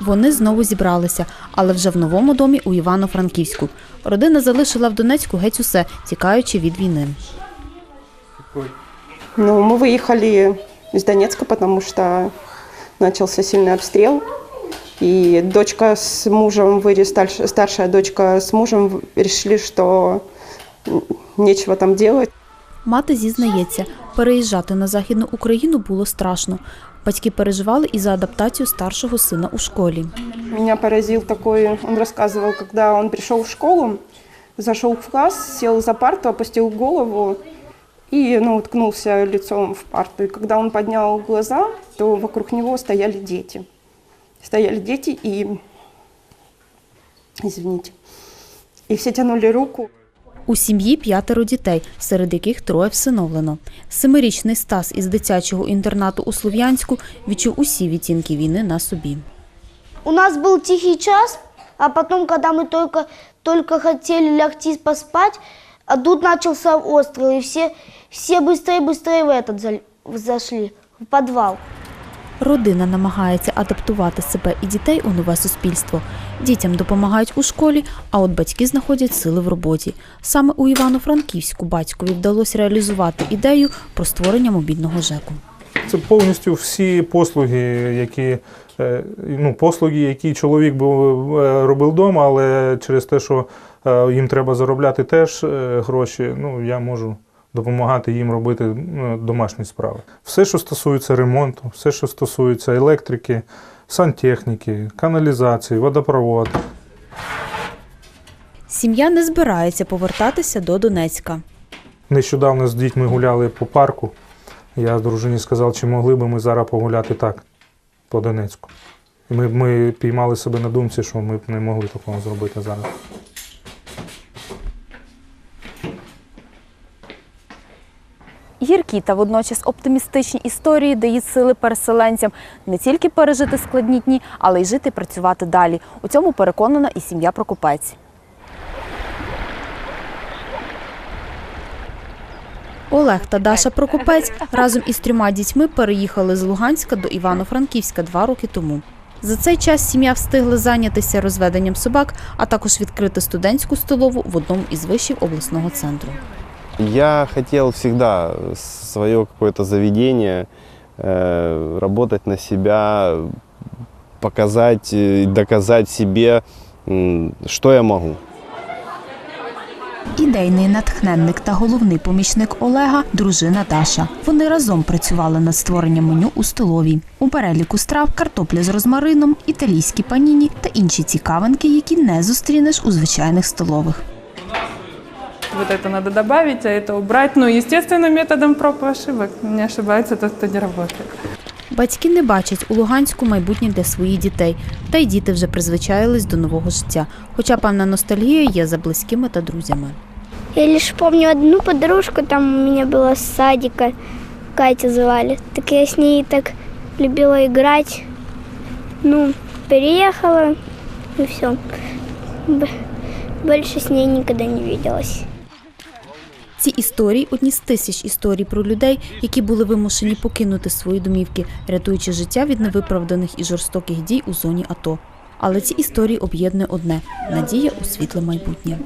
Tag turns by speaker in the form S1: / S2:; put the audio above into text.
S1: Вони знову зібралися, але вже в новому домі у Івано-Франківську. Родина залишила в Донецьку геть усе, тікаючи від війни.
S2: Ну, мы выехали из Донецка, потому что начался сильный обстрел. И дочка с мужем, вырез, старш- старшая дочка с мужем в- решили, что м, нечего там делать.
S1: Мати зізнається, переїжджати на Західну Україну було страшно. Батьки переживали і за адаптацію старшого сина у школі.
S2: Меня поразил такой, он рассказывал, когда он пришел в школу, зашел в класс, сел за парту, опустил голову и ну, уткнулся лицом в парту. И когда он поднял глаза, то вокруг него стояли дети. Стояли дети и... Извините. И все тянули руку.
S1: У сім'ї п'ятеро дітей, серед яких троє всиновлено. Семирічний Стас із дитячого інтернату у Слов'янську відчув усі відтінки війни на собі.
S3: У нас был тихий час, а потом, когда мы только, только хотели лягти поспать, а тут начался обстрел, и все, все быстрее-быстрее в этот заль- зашли, в подвал.
S1: Родина намагається адаптувати себе і дітей у нове суспільство. Дітям допомагають у школі, а от батьки знаходять сили в роботі. Саме у Івано-Франківську батькові вдалося реалізувати ідею про створення мобільного ЖЕКу.
S4: Це повністю всі послуги, які е, ну, послуги, які чоловік був, е, робив вдома, але через те, що е, їм треба заробляти теж гроші, ну я можу допомагати їм робити ну, домашні справи. Все, що стосується ремонту, все, що стосується електрики, сантехніки, каналізації, водопровод.
S1: Сім'я не збирається повертатися до Донецька.
S4: Нещодавно з дітьми гуляли по парку. Я дружині сказав, чи могли би ми зараз погуляти так, по Донецьку. Ми, ми піймали себе на думці, що ми б не могли такого зробити зараз.
S1: Гіркі та водночас оптимістичні історії дають сили переселенцям не тільки пережити складні дні, але й жити працювати далі. У цьому переконана і сім'я Прокопець. Олег та Даша Прокопець разом із трьома дітьми переїхали з Луганська до Івано-Франківська два роки тому. За цей час сім'я встигла зайнятися розведенням собак, а також відкрити студентську столову в одному із вишів обласного центру.
S5: Я хотел всегда свое какое-то заведение, э, работать на себя, показать, э, доказать себе, что я могу.
S1: Ідейний натхненник та головний помічник Олега дружина Даша. Вони разом працювали над створенням меню у столовій. У переліку страв картопля з розмарином, італійські паніні та інші цікавинки, які не зустрінеш у звичайних столових
S6: Вот это надо добавить, а это убрать. Ну, естественным методом проб и ошибок. Не ошибается тот, кто не работает.
S1: Батьки не бачать у Луганську майбутнє для своїх дітей, та й діти вже призвичаїлись до нового життя. Хоча певна ностальгія є за близькими та друзями.
S3: Я лишь помню одну подружку, там у меня была с садика, Катя звали. Так я с ней так любила играть. Ну, переехала, и все. Больше с ней никогда не виделась.
S1: Ці історії одні з тисяч історій про людей, які були вимушені покинути свої домівки, рятуючи життя від невиправданих і жорстоких дій у зоні АТО. Але ці історії об'єднує одне надія у світле майбутнє.